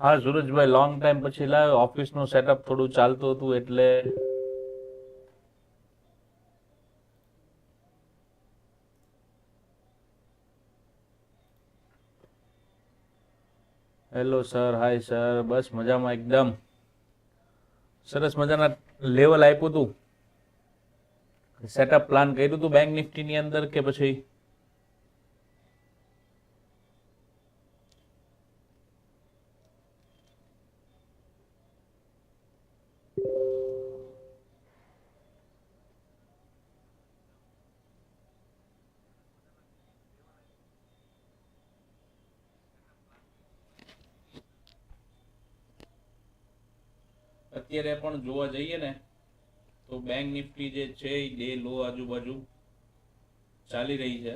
હા, સુરજભાઈ long time પછી લાવ્યો ઓફિસનું સેટઅપ થોડું ચાલતું હતું એટલે હેલો સર હાય સર બસ મજામાં એકદમ. સરસ મજાના લેવલ આપ્યું હતું સેટઅપ પ્લાન કર્યું હતું બેંક નિફ્ટીની અંદર કે પછી? અત્યારે પણ જોવા જઈએ ને, તો બેંક નિફ્ટી જે છે એ ડે લો આજુબાજુ ચાલી રહી છે.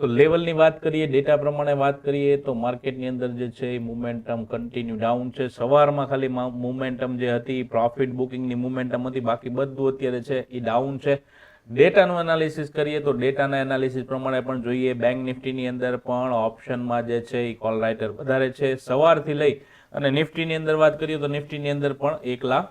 તો લેવલની વાત કરીએ, ડેટા પ્રમાણે વાત કરીએ, તો માર્કેટની અંદર જે છે એ મુમેન્ટમ કન્ટિન્યુ ડાઉન છે. સવારમાં ખાલી મુમેન્ટમ જે હતી પ્રોફિટ બુકિંગની મુમેન્ટમ હતી, બાકી બધું અત્યારે છે એ ડાઉન છે. ડેટાનું એનાલિસિસ કરીએ તો ડેટાના એનાલિસિસ પ્રમાણે પણ જોઈએ. બેંક નિફ્ટીની અંદર પણ ઓપ્શનમાં જે છે એ કોલ રાઇટર વધારે છે. સવારથી લઈ અને નિફ્ટીની અંદર વાત કરીએ તો નિફ્ટીની અંદર પણ એકલા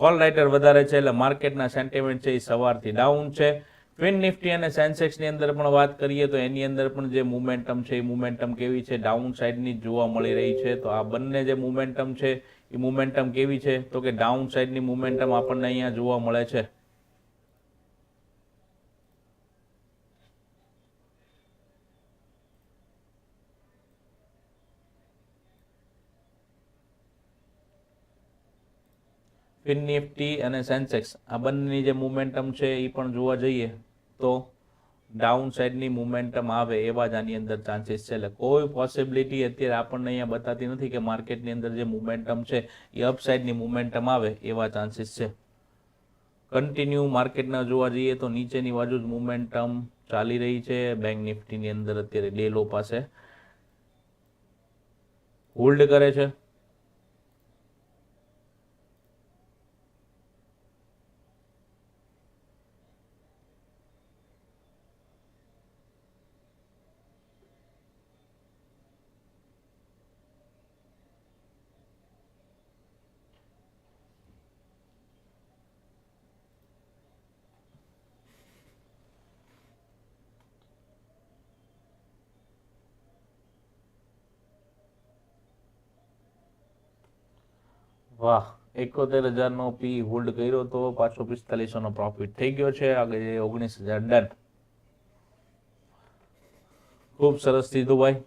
કોલ રાઇટર વધારે છે. એટલે માર્કેટના સેન્ટિમેન્ટ છે એ સવારથી ડાઉન છે. ટ્વિન નિફ્ટી અને સેન્સેક્સની અંદર પણ વાત કરીએ તો એની અંદર પણ જે મુમેન્ટમ છે, એ મુમેન્ટમ કેવી છે ડાઉન સાઇડની જોવા મળી રહી છે. તો આ બંને જે મુમેન્ટમ છે, એ મુમેન્ટમ કેવી છે? તો કે ડાઉન સાઇડની મુમેન્ટમ આપણને અહીંયા જોવા મળે છે. ફિન નિફ્ટી અને સેન્સેક્સ આ બંનેની જે મુમેન્ટમ છે એ પણ જોવા જઈએ તો ડાઉન સાઇડની મુમેન્ટમ આવે એવા જ આની અંદર ચાન્સીસ છે. એટલે કોઈ પોસિબિલિટી અત્યારે આપણને અહીંયા બતાતી નથી કે માર્કેટની અંદર જે મુમેન્ટમ છે એ અપસાઇડની મુમેન્ટમ આવે એવા ચાન્સીસ છે. કન્ટિન્યુ માર્કેટના જોવા જઈએ તો નીચેની બાજુ જ મુમેન્ટમ ચાલી રહી છે બેંક નિફ્ટીની અંદર અત્યારે ડે લો પાસે. હોલ્ડ કરે છે. વાહ, એકોતેર હજારનો પી હોલ્ડ કર્યો તો પાછો પિસ્તાલીસોનો પ્રોફિટ થઈ ગયો છે. આગળ ઓગણીસ હજાર ડન ખૂબ સરસ સીધું ભાઈ.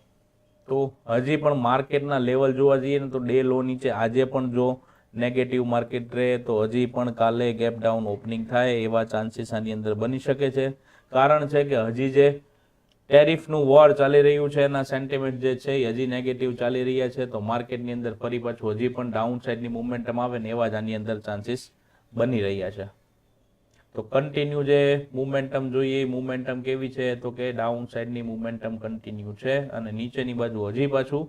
તો હજી પણ માર્કેટના લેવલ જોવા જઈએ ને તો ડે લો નીચે. આજે પણ જો નેગેટિવ માર્કેટ રહે તો હજી પણ કાલે ગેપ ડાઉન ઓપનિંગ થાય એવા ચાન્સીસ આની અંદર બની શકે છે. કારણ છે કે હજી જે ટેરિફનું વોર ચાલી રહ્યું છે એના સેન્ટિમેન્ટ જે છે એ હજી નેગેટિવ ચાલી રહ્યા છે. તો માર્કેટની અંદર ફરી પાછું હજી પણ ડાઉન સાઇડની મુવમેન્ટમ આવે ને એવા જ આની અંદર ચાન્સીસ બની રહ્યા છે. તો કન્ટિન્યુ જે મુવમેન્ટમ જોઈએ, એ મુવમેન્ટમ કેવી છે? તો કે ડાઉન સાઇડની મુવમેન્ટમ કન્ટિન્યુ છે અને નીચેની બાજુ હજી પાછું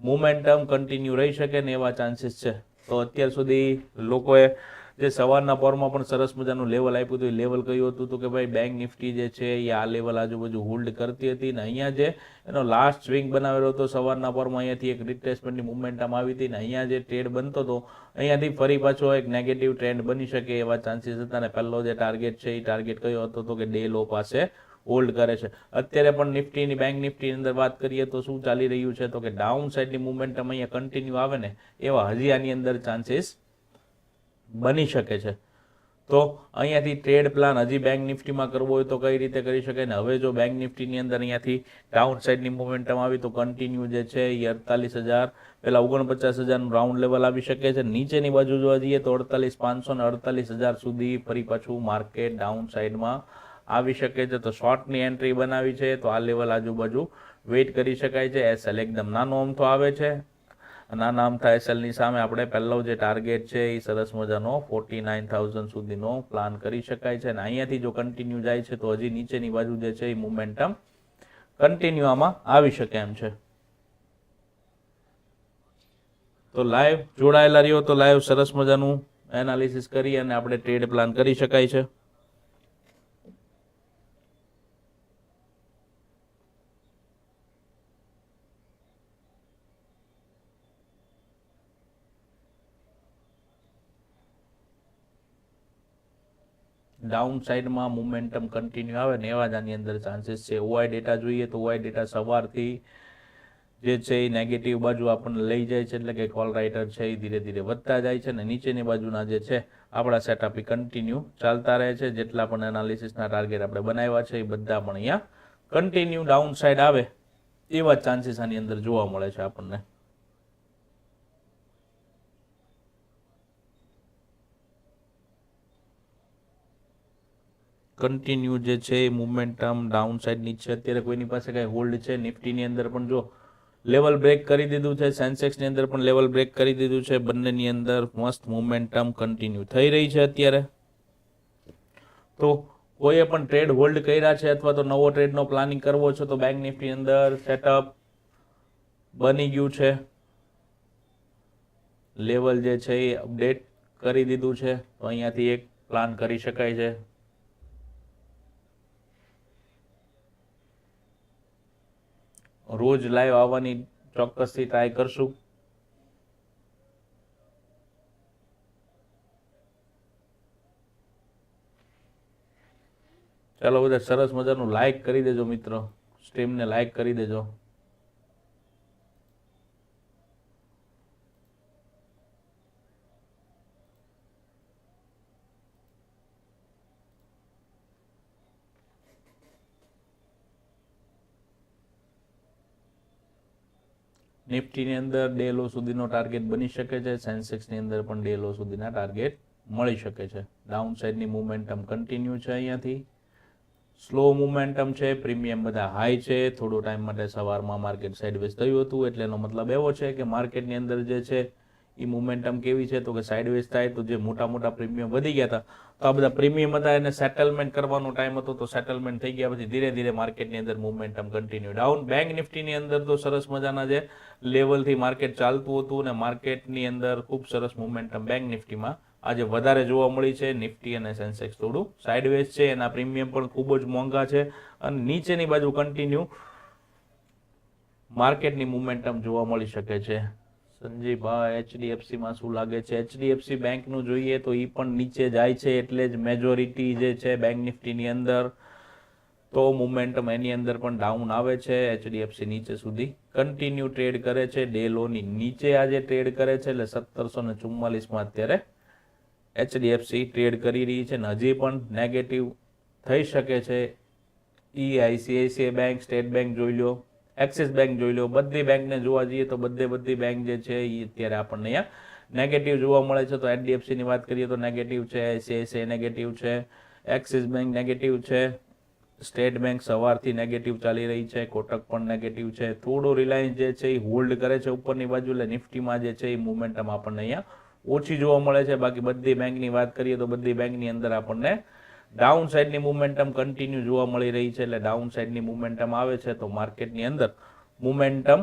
મુવમેન્ટમ કન્ટિન્યુ રહી શકે ને એવા ચાન્સીસ છે. તો અત્યાર સુધી લોકોએ જે સવારના પોરમાં પણ સરસ મજાનું લેવલ આપ્યું હતું, એ લેવલ કયું હતું કે ભાઈ બેંક નિફ્ટી જે છે એ આ લેવલ આજુબાજુ હોલ્ડ કરતી હતી ને અહીંયા જે એનો લાસ્ટ સ્વિંગ બનાવેલો હતો સવારના પોરમાં, અહીંયાથી એક રિટ્રેસમેન્ટની મુવમેન્ટમાં આવી હતી ને અહીંયા જે ટ્રેડ બનતો હતો, અહીંયાથી ફરી પાછો એક નેગેટિવ ટ્રેન્ડ બની શકે એવા ચાન્સીસ હતા ને પહેલો જે ટાર્ગેટ છે એ ટાર્ગેટ કયો હતો તો કે ડે લો પાસે હોલ્ડ કરે છે. અત્યારે પણ નિફ્ટીની બેંક નિફ્ટીની અંદર વાત કરીએ તો શું ચાલી રહ્યું છે તો કે ડાઉન સાઇડની મુવમેન્ટ અહીંયા કન્ટિન્યુ આવે ને એવા હજી આની અંદર ચાન્સીસ બની શકે છે. તો અહીંયાથી ટ્રેડ પ્લાન હજી બેંક નિફ્ટીમાં કરવો હોય તો કઈ રીતે કરી શકાય ને? હવે જો બેંક નિફ્ટીની અંદર અહીંયાથી ડાઉન સાઇડની મુવમેન્ટમ આવી તો કન્ટિન્યુ જે છે એ અડતાલીસ હજાર પહેલાં ઓગણપચાસ હજારનું રાઉન્ડ લેવલ આવી શકે છે. નીચેની બાજુ જોવા જઈએ તો અડતાલીસ પાંચસો ને અડતાલીસ હજાર સુધી ફરી પાછું માર્કેટ ડાઉન સાઇડમાં આવી શકે છે. તો શોર્ટની એન્ટ્રી બનાવી છે તો આ લેવલ આજુબાજુ વેઇટ કરી શકાય છે. એસએલ એકદમ નાનો અમથો આવે છે. નાના અમથા એસએલની સામે. આપણે પહેલો જે ટાર્ગેટ છે એ સરસ મજાનો ફોર્ટી નાઇન થાઉઝન્ડ સુધીનો પ્લાન કરી શકાય છે. અને અહીંયાથી જો કન્ટિન્યુ જાય છે, તો હજી નીચેની બાજુ જે છે એ મુમેન્ટમ કન્ટિન્યુ આમાં આવી શકે એમ છે. તો લાઈવ જોડાયેલા રહ્યો, તો લાઈવ સરસ મજાનું એનાલિસિસ કરી અને આપણે ટ્રેડ પ્લાન કરી શકાય છે. ડાઉન સાઈડમાં મુમેન્ટમ કન્ટિન્યુ આવે ને એવા જ આની અંદર ચાન્સીસ છે. ઓઆઈ ડેટા જોઈએ તો ઓઆઈ ડેટા સવારથી જે છે એ નેગેટિવ બાજુ આપણને લઈ જાય છે એટલે કે કોલ રાઇટર છે એ ધીરે ધીરે વધતા જાય છે અને નીચેની બાજુના જે છે આપણા સેટઅપ એ કન્ટિન્યુ ચાલતા રહે છે. જેટલા પણ એનાલિસિસના ટાર્ગેટ આપણે બનાવ્યા છે એ બધા પણ અહીંયા કન્ટિન્યુ ડાઉન સાઈડ આવે એવા ચાન્સીસ આની અંદર જોવા મળે છે આપણને. કન્ટિન્યુ જે છે એ મુવમેન્ટમ ડાઉન સાઈડની છે. અત્યારે કોઈની પાસે કાંઈ હોલ્ડ છે? નિફ્ટીની અંદર પણ જો લેવલ બ્રેક કરી દીધું છે સેન્સેક્સની અંદર પણ લેવલ બ્રેક કરી દીધું છે. બંનેની અંદર મસ્ત મુવમેન્ટમ કન્ટિન્યુ થઈ રહી છે અત્યારે. તો કોઈએ પણ ટ્રેડ હોલ્ડ કર્યા છે અથવા તો નવો ટ્રેડનો પ્લાનિંગ કરવો છે, તો બેંક નિફ્ટી અંદર સેટઅપ બની ગયું છે. લેવલ જે છે એ અપડેટ કરી દીધું છે. તો અહીંયાથી એક પ્લાન કરી શકાય છે. રોજ લાઈવ આવવાની ચોક્કસથી ટ્રાય કરશું. ચાલો બધા સરસ મજાનું લાઈક કરી દેજો મિત્રો. સ્ટ્રીમને લાઈક કરી દેજો. નિફ્ટીની અંદર ડે લો સુધીનો ટાર્ગેટ બની શકે છે, સેન્સેક્સની અંદર પણ ડે લો સુધીના ટાર્ગેટ મળી શકે છે. ડાઉન સાઈડની મુવમેન્ટમ કન્ટિન્યુ છે અહીંયાથી. સ્લો મુવમેન્ટમ છે પ્રીમિયમ બધા હાઈ છે, થોડો ટાઈમ માટે સવારમાં માર્કેટ સાઇડવેઝ થયું હતું, એટલે એનો મતલબ એવો છે કે માર્કેટની અંદર જે છે એ મુમેન્ટમ કેવી છે તો કે સાઇડવેઝ થાય તો જે મોટા મોટા પ્રીમિયમ વધી ગયા હતા તો આ બધા પ્રીમિયમ હતા એને સેટલમેન્ટ કરવાનો ટાઈમ હતો તો સેટલમેન્ટ થઈ ગયા પછી ધીરે ધીરે માર્કેટની અંદર મુવમેન્ટમ કન્ટિન્યુ ડાઉન બેંક નિફ્ટીની અંદર તો સરસ મજાના જે લેવલથી માર્કેટ ચાલતું હતું અને માર્કેટની અંદર ખૂબ સરસ મુવમેન્ટમ બેંક નિફ્ટીમાં આજે વધારે જોવા મળી છે. નિફ્ટી અને સેન્સેક્સ થોડું સાઇડવેઝ છે, એના પ્રીમિયમ પણ ખૂબ જ મોંઘા છે અને નીચેની બાજુ કન્ટિન્યુ માર્કેટની મુમેન્ટમ જોવા મળી શકે છે. સંજયભાઈ એચડીએફસીમાં શું લાગે છે? એચડીએફસી બેંકનું જોઈએ તો એ પણ નીચે જાય છે એટલે જ મેજોરિટી જે છે બેંક નિફ્ટીની અંદર તો મુમેન્ટમ એની અંદર પણ ડાઉન આવે છે એચડીએફસી નીચે સુધી. કન્ટિન્યુ ટ્રેડ કરે છે ડે લોની નીચે આજે ટ્રેડ કરે છે એટલે સત્તરસો ને ચુમ્માલીસમાં અત્યારે એચડીએફસી ટ્રેડ કરી રહી છે ને હજી પણ નેગેટિવ થઈ શકે છે. ઈ આઈસીઆઈસીઆઈ બેંક સ્ટેટ બેંક જોઈ લો. એક્સિસ બેંક જોઈ લો. બધી બેંકને જોવા જઈએ તો બધે બધી બેંક જે છે એ અત્યારે આપણને અહીંયા નેગેટિવ જોવા મળે છે. તો એચડીએફસીની વાત કરીએ તો નેગેટિવ છે આઈસીઆઈસીઆઈ નેગેટિવ છે એક્સિસ બેંક નેગેટિવ છે સ્ટેટ બેંક સવારથી નેગેટિવ ચાલી રહી છે, કોટક પણ નેગેટિવ છે. થોડું રિલાયન્સ જે છે એ હોલ્ડ કરે છે ઉપરની બાજુ, એટલે નિફ્ટીમાં જે છે એ મુમેન્ટમ આપણને અહીંયા ઓછી જોવા મળે છે. બાકી બધી બેંકની વાત કરીએ તો બધી બેંકની અંદર આપણને ડાઉન સાઈડની મુમેન્ટમ કન્ટિન્યુ જોવા મળી રહી છે એટલે ડાઉન સાઈડની મુમેન્ટમ આવે છે તો માર્કેટની અંદર મુમેન્ટમ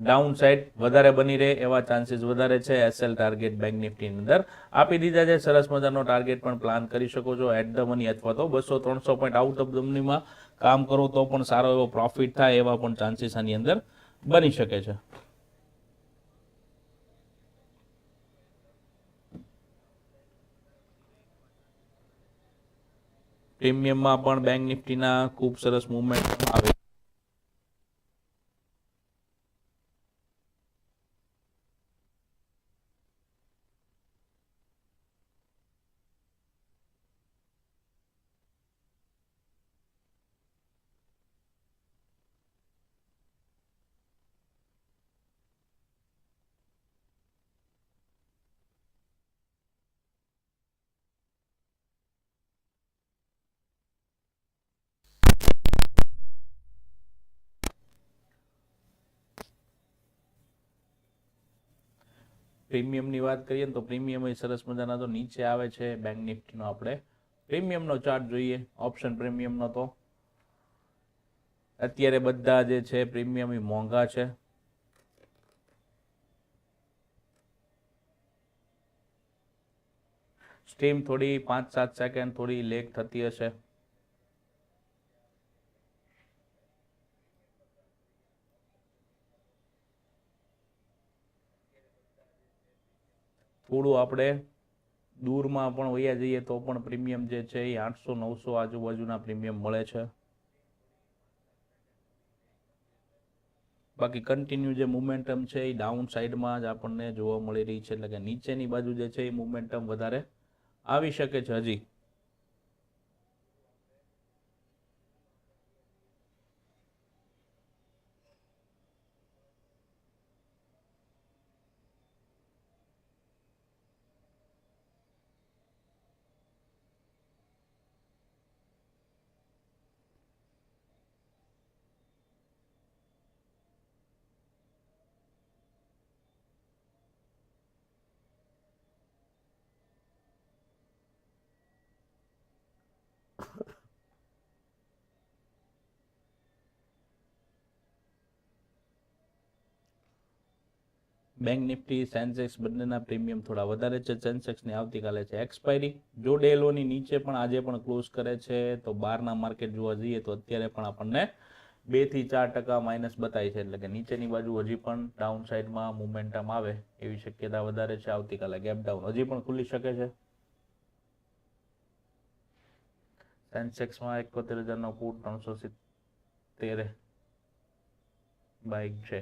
ડાઉન સાઈડ વધારે બની રહે એવા ચાન્સીસ વધારે છે. એસએલ ટાર્ગેટ બેંક નિફ્ટીની અંદર. આપી દીધા છે, સરસ મજાનો ટાર્ગેટ પણ પ્લાન કરી શકો છો. એટ ધ મની અથવા તો બસો ત્રણસો પોઈન્ટ આઉટ ઓફ ધમનીમાં કામ કરો તો પણ સારો એવો પ્રોફિટ થાય એવા પણ ચાન્સીસ આની અંદર બની શકે છે. પ્રીમિયમમાં પણ બેંક નિફ્ટીના ખૂબ સરસ મુવમેન્ટ આવે પ્રીમિયમની વાત કરીએ તો પ્રીમિયમ એ સરસ મજાના તો નીચે આવે છે બેંક નિફ્ટીનો આપણે. પ્રીમિયમનો ચાર્ટ જોઈએ ઓપ્શન પ્રીમિયમનો તો. અત્યારે બધા જે છે પ્રીમિયમ એ મોંઘા છે. સ્ટીમ થોડી પાંચ સાત સેકન્ડ થોડી લેક થતી હશે. થોડું આપણે દૂરમાં પણ વયા જઈએ તો પણ પ્રીમિયમ જે છે એ આઠસો, નવસો આજુબાજુના પ્રીમિયમ મળે છે. બાકી કન્ટિન્યુ જે મુમેન્ટમ છે એ ડાઉન સાઈડમાં જ આપણને જોવા મળી રહી છે. એટલે કે નીચેની બાજુ જે છે એ મુમેન્ટમ વધારે આવી શકે છે હજી. બેંક નિફ્ટી સેન્સેક્સ બંનેના પ્રીમિયમ થોડા વધારે છે. સેન્સેક્સની આવતીકાલે છે એક્સપાયરી જો ડેલોની નીચે પણ આજે પણ ક્લોઝ કરે છે, તો બહારના માર્કેટ જોવા જઈએ તો અત્યારે પણ આપણને બેથી ચાર ટકા માઇનસ બતાવી છે. એટલે કે નીચેની બાજુ હજી પણ ડાઉન સાઈડમાં મુમેન્ટમ આવે એવી શક્યતા વધારે છે. આવતીકાલે ગેપ ડાઉન હજી પણ ખુલી શકે છે. સેન્સેક્સમાં એકોતેર હજારનો ફૂટ ત્રણસો સિત્તેર બાઇક છે.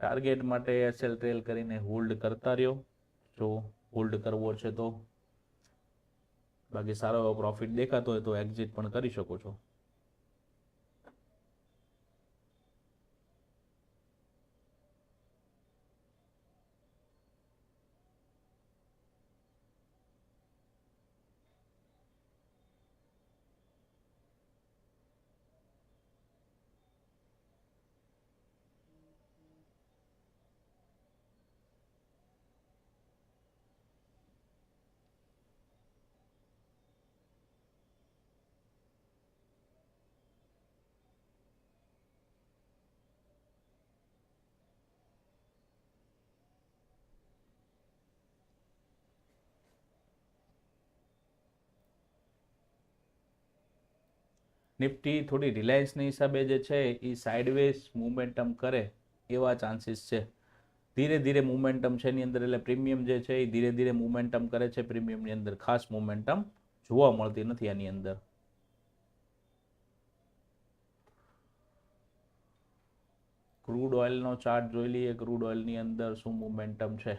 ટાર્ગેટ માટે એસએલ ટ્રેલ કરીને હોલ્ડ કરતા રહ્યો. જો હોલ્ડ કરવો છે તો બાકી સારો એવો પ્રોફિટ દેખાતો હોય તો એક્ઝિટ પણ કરી શકો છો. નિફ્ટી થોડી રિલાયન્સની હિસાબે જે છે એ સાઇડવેઝ મુમેન્ટમ કરે એવા ચાન્સીસ છે. ધીરે ધીરે મુમેન્ટમ છે એની અંદર? એટલે પ્રીમિયમ જે છે એ ધીરે ધીરે મુમેન્ટમ કરે છે. પ્રીમિયમની અંદર ખાસ મુમેન્ટમ જોવા મળતી નથી આની અંદર. ક્રૂડ ઓઇલનો ચાર્ટ જોઈ લઈએ. ક્રૂડ ઓઇલની અંદર શું મુમેન્ટમ છે?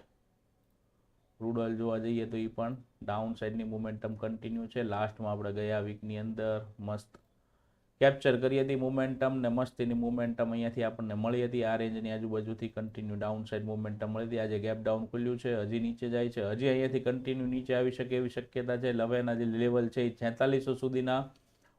ક્રૂડ ઓઇલ જોવા જઈએ તો એ પણ ડાઉન સાઇડની મુમેન્ટમ કન્ટિન્યુ છે. લાસ્ટમાં આપણે ગયા વીકની અંદર મસ્ત કેપ્ચર કરી હતી મુમેન્ટમ ને મસ્તીની મુમેન્ટમ અહીંયાથી આપણને મળી હતી. આ રેન્જની આજુબાજુથી કન્ટિન્યુ ડાઉન સાઈડ મુમેન્ટમ મળી હતી. આજે ગેપ ડાઉન ખુલ્યું છે, હજી નીચે જાય છે, હજી અહીંયાથી કન્ટિન્યુ નીચે આવી શકે એવી શક્યતા છે. લવેના જે લેવલ છે એ છેતાલીસો સુધીના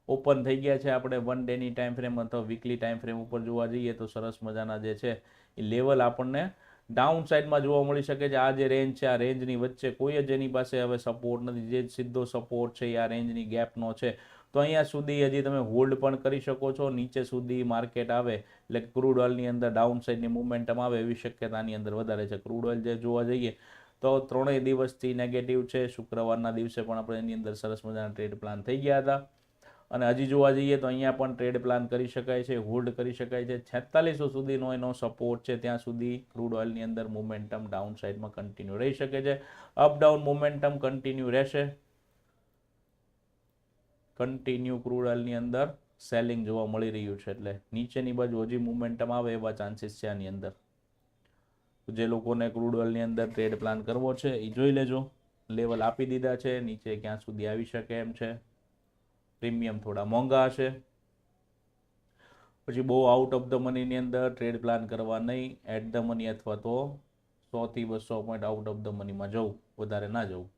ઓપન થઈ ગયા છે. આપણે વન ડેની ટાઈમ ફ્રેમ અથવા વીકલી ટાઈમ ફ્રેમ ઉપર જોવા જઈએ તો સરસ મજાના જે છે એ લેવલ આપણને ડાઉન સાઈડમાં જોવા મળી શકે છે. આ જે રેન્જ છે, આ રેન્જની વચ્ચે કોઈ જ એની પાસે હવે સપોર્ટ નથી. જે સીધો સપોર્ટ છે એ આ રેન્જની ગેપનો છે. તો અહીંયા સુધી હજી તમે હોલ્ડ પણ કરી શકો છો. નીચે સુધી માર્કેટ આવે, એટલે ક્રૂડ ઓઇલની અંદર ડાઉન સાઇડની મુવમેન્ટમ આવે, એવી શક્યતાની અંદર વધારે છે. ક્રૂડ ઓઇલ જે જોવા જઈએ, તો ત્રણેય દિવસથી નેગેટિવ છે. શુક્રવારના દિવસે પણ આપણે એની અંદર સરસ મજાના ટ્રેડ પ્લાન થઈ ગયા હતા. અને હજી જોવા જઈએ તો અહીંયા પણ ટ્રેડ પ્લાન કરી શકાય છે હોલ્ડ કરી શકાય છે. છેતાલીસો સુધીનો એનો સપોર્ટ છે. ત્યાં સુધી ક્રૂડ ઓઇલની અંદર મુમેન્ટમ ડાઉન સાઇડમાં કન્ટિન્યુ રહી શકે છે. અપ ડાઉન મુમેન્ટમ કન્ટિન્યુ રહેશે. કન્ટિન્યુ ક્રૂડ ઓઇલની અંદર સેલિંગ જોવા મળી રહ્યું છે એટલે નીચેની બાજુ હજી મોમેન્ટમ આવે એવા ચાન્સીસ છે આની અંદર. જે લોકોને ક્રૂડ ઓઇલની અંદર ટ્રેડ પ્લાન કરવો છે એ જોઈ લેજો. લેવલ આપી દીધા છે, નીચે ક્યાં સુધી આવી શકે એમ છે. પ્રીમિયમ થોડા મોંઘા હશે. પછી બહુ આઉટ ઓફ ધ મનીની અંદર ટ્રેડ પ્લાન કરવા નહીં એટ ધ મની અથવા તો સોથી બસો પોઈન્ટ આઉટ ઓફ ધ મનીમાં જવું, વધારે ના જવું.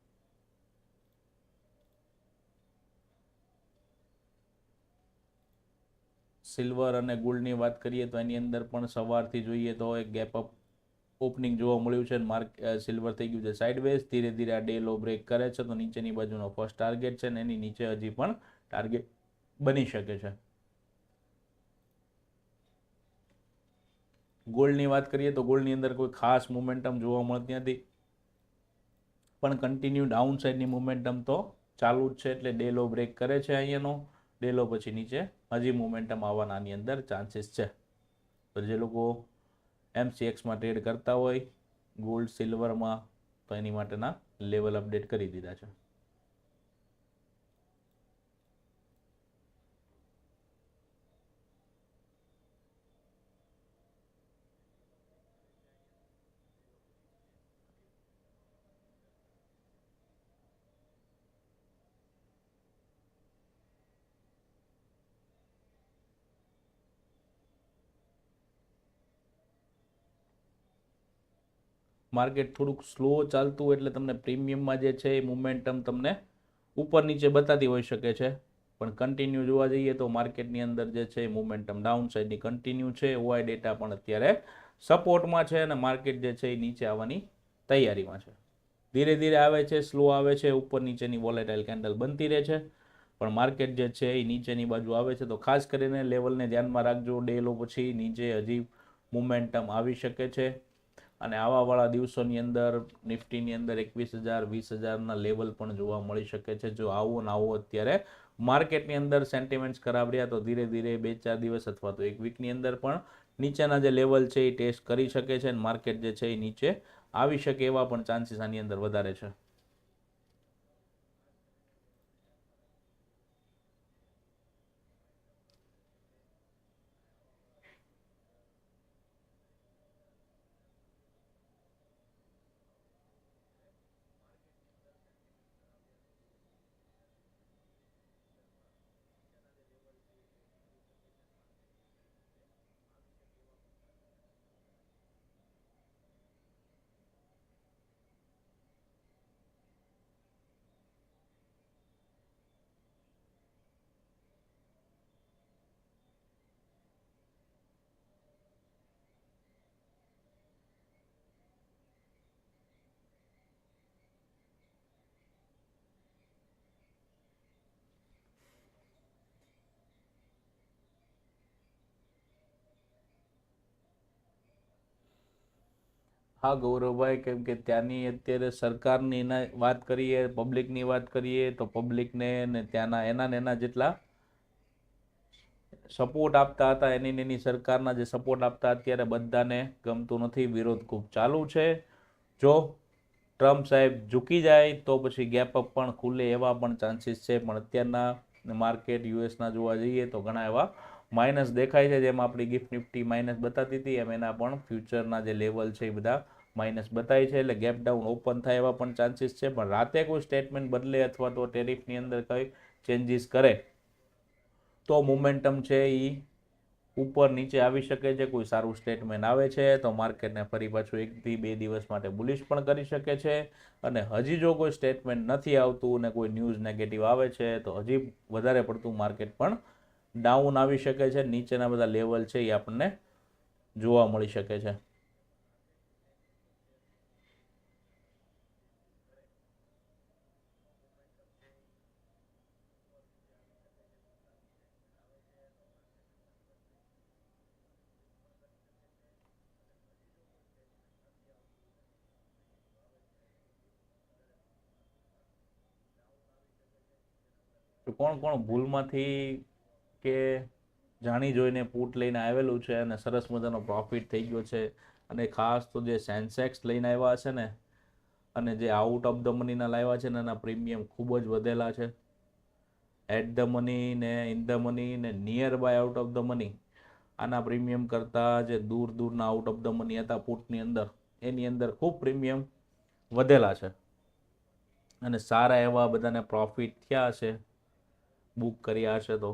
સિલ્વર અને ગોલ્ડની વાત કરીએ તો એની અંદર પણ સવારથી જોઈએ તો એક ગેપ અપ ઓપનિંગ જોવા મળ્યું છે માર્ક સિલ્વર થઈ ગયું છે સાઇડવેઝ ધીરે ધીરે આ ડે લો બ્રેક કરે છે તો નીચેની બાજુનો ફર્સ્ટ ટાર્ગેટ છે ને એની નીચે હજી પણ ટાર્ગેટ બની શકે છે. ગોલ્ડની વાત કરીએ તો ગોલ્ડની અંદર કોઈ ખાસ મોમેન્ટમ જોવા મળતી નથી. પણ કન્ટિન્યુ ડાઉન સાઇડની મોમેન્ટમ તો ચાલુ જ છે એટલે ડે લો બ્રેક કરે છે અહીંયાનો. ડે લો પછી નીચે. હજી મોમેન્ટમ આવવાના આની અંદર ચાન્સીસ છે. તો જે લોકો એમસીએક્સમાં ટ્રેડ કરતા હોય ગોલ્ડ સિલ્વરમાં તો એની માટેના લેવલ અપડેટ કરી દીધા છે. માર્કેટ થોડુંક સ્લો ચાલતું એટલે તમને પ્રીમિયમમાં જે છે એ મુમેન્ટમ તમને ઉપર નીચે બતાતી હોઈ શકે છે. પણ કન્ટિન્યુ જોવા જઈએ તો માર્કેટની અંદર જે છે એ મુમેન્ટમ ડાઉન સાઇડની કન્ટિન્યુ છે ઓઆઈ ડેટા પણ અત્યારે સપોર્ટમાં છે અને માર્કેટ જે છે એ નીચે આવવાની તૈયારીમાં છે. ધીરે ધીરે આવે છે સ્લો આવે છે, ઉપર નીચેની વોલેટાઇલ કેન્ડલ બનતી રહે છે. પણ માર્કેટ જે છે એ નીચેની બાજુ આવે છે તો ખાસ કરીને લેવલને ધ્યાનમાં રાખજો. ડે લો પછી નીચે હજી મુમેન્ટમ આવી શકે છે. અને આવાવાળા દિવસોની અંદર નિફ્ટીની અંદર એકવીસ હજાર, વીસ હજારના લેવલ પણ જોવા મળી શકે છે. જો આવું ને આવું અત્યારે માર્કેટની અંદર સેન્ટિમેન્ટ્સ ખરાબ રહ્યા તો ધીરે ધીરે બે ચાર દિવસ અથવા તો એક વીકની અંદર પણ નીચેના જે લેવલ છે એ ટેસ્ટ કરી શકે છે અને માર્કેટ જે છે એ નીચે આવી શકે એવા પણ ચાન્સીસ આની અંદર વધારે છે. હા, ગૌરવભાઈ, કેમ કે ત્યાંની અત્યારે સરકારની એના વાત કરીએ, પબ્લિકની વાત કરીએ, તો પબ્લિકને ને ત્યાંના એના ને એના જેટલા સપોર્ટ આપતા હતા, એની એની સરકારના જે સપોર્ટ આપતા અત્યારે બધાને ગમતું નથી, વિરોધ ખૂબ ચાલુ છે. જો ટ્રમ્પ સાહેબ ઝૂકી જાય, તો પછી ગેપ અપ પણ ખુલે એવા પણ ચાન્સીસ છે, પણ અત્યારના માર્કેટ યુએસના જોવા જઈએ, તો ઘણા એવા માઇનસ દેખાય છે, જેમ આપણી ગિફ્ટ નિફ્ટી માઇનસ બતાતી હતી, એમ એના પણ ફ્યુચરના જે લેવલ છે, એ બધા માઇનસ બતાવી છે એટલે ગેપ ડાઉન ઓપન થાય એવા પણ ચાન્સીસ છે. પણ રાતે કોઈ સ્ટેટમેન્ટ બદલે અથવા તો ટેરિફની અંદર કંઈ ચેન્જીસ કરે, તો મોમેન્ટમ છે એ ઉપર નીચે આવી શકે છે. કોઈ સારું સ્ટેટમેન્ટ આવે છે તો માર્કેટને ફરી પાછું એકથી બે દિવસ માટે બુલિશ પણ કરી શકે છે. અને હજી જો કોઈ સ્ટેટમેન્ટ નથી આવતું ને કોઈ ન્યૂઝ નેગેટિવ આવે છે તો હજી વધારે પડતું માર્કેટ પણ ડાઉન આવી શકે છે. નીચેના બધા લેવલ છે એ આપણને જોવા મળી શકે છે. કોણ કોણ ભૂલમાંથી કે જાણી જોઈને પૂટ લઈને આવેલું છે અને સરસ મજાનો પ્રોફિટ થઈ ગયો છે. અને ખાસ તો જે સેન્સેક્સ લઈને આવ્યા છે ને, અને જે આઉટ ઓફ ધ મનીના લાવ્યા છે ને, એના પ્રીમિયમ ખૂબ જ વધેલા છે. એટ ધ મની ને ઇન ધ મની ને near by out of the money આના પ્રીમિયમ કરતાં જે દૂર દૂરના આઉટ ઓફ ધ મની હતા પૂટની અંદર, એની અંદર ખૂબ પ્રીમિયમ વધેલા છે. અને સારા એવા બધાને પ્રોફિટ થયા છે. બુક કર્યા હશે તો.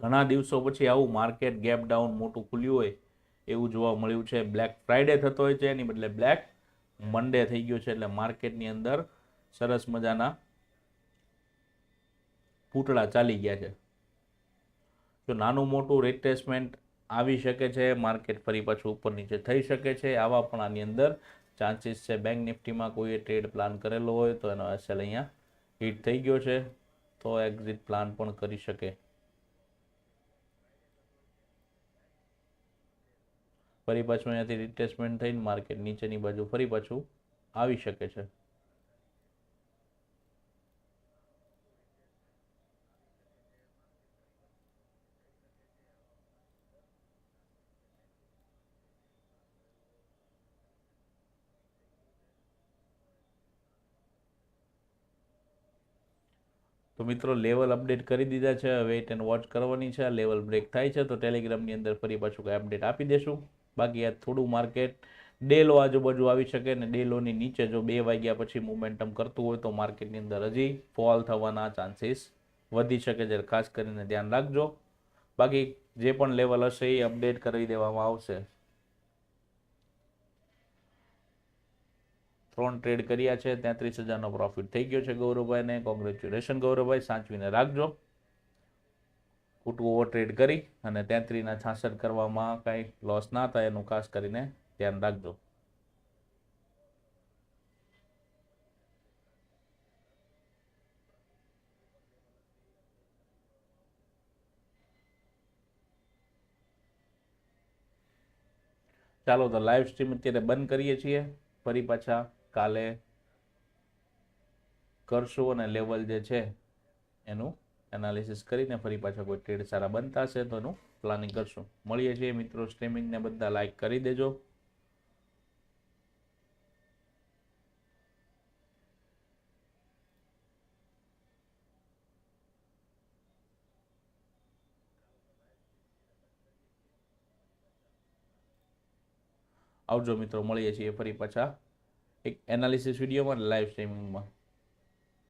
ઘણા દિવસો પછી આવું માર્કેટ ગેપ ડાઉન મોટું ખુલ્યું હોય, એવું જોવા મળ્યું છે. બ્લેક ફ્રાઈડે થતો હોય છે, એની બદલે બ્લેક મંડે થઈ ગયો છે, એટલે માર્કેટની અંદર સરસ મજાના પૂતળા ચાલી ગયા છે. જો નાનું મોટું રિટ્રેસમેન્ટ આવી શકે છે માર્કેટ ફરી પાછું ઉપર નીચે થઈ શકે છે, આવા પણ આની અંદર ચાન્સીસ છે. બેંક નિફ્ટીમાં કોઈએ ટ્રેડ પ્લાન કરેલો હોય તો એનો એસએલ અહીંયા હિટ થઈ ગયો છે, તો એક્ઝિટ પ્લાન પણ કરી શકે. ફરી પાછું અહીંયાથી રિટ્રેસમેન્ટ થઈને માર્કેટ નીચેની બાજુ ફરી પાછું આવી શકે છે. તો મિત્રો, લેવલ અપડેટ કરી દીધા છે. વેઇટ એન્ડ વોચ કરવાની છે. લેવલ બ્રેક થાય છે, તો ટેલિગ્રામની અંદર ફરી પાછું કંઈ અપડેટ આપી દેશું. બાકી આ થોડું માર્કેટ ડેલો આજુબાજુ આવી શકે ને ડેલોની નીચે જો બે વાગ્યા પછી મુમેન્ટમ કરતું હોય તો માર્કેટની અંદર હજી ફોલ થવાના ચાન્સીસ વધી શકે છે. ખાસ કરીને ધ્યાન રાખજો. બાકી જે પણ લેવલ હશે એ અપડેટ કરી દેવામાં આવશે. ત્રણ ટ્રેડ કર્યા છે, તેત્રીસ હજારનો પ્રોફિટ થઈ ગયો છે ગૌરવભાઈને. કોંગ્રેચ્યુલેશન ગૌરવભાઈ, સાચવીને રાખજો. ખોટું ઓવર ટ્રેડ કરી અને તેત્રીસના છાસઠ કરવામાં કાંઈ લોસ ના થાય એનું ખાસ કરીને ધ્યાન રાખજો. ચાલો તો લાઈવ સ્ટ્રીમ અત્યારે બંધ કરીએ છીએ. ફરી પાછા કાલે કરશું અને લેવલ જે છે એનું એનાલિસિસ કરીને ફરી પાછા કોઈ ટ્રેડ સારા બનતા હશે તો એનું પ્લાનિંગ કરશું. મળીએ છીએ મિત્રો સ્ટ્રીમિંગને બધા લાઈક કરી દેજો. આવજો મિત્રો, મળીએ છીએ ફરી પાછા. એક એનાલિસિસ વિડીયોમાં લાઈવ સ્ટ્રીમિંગમાં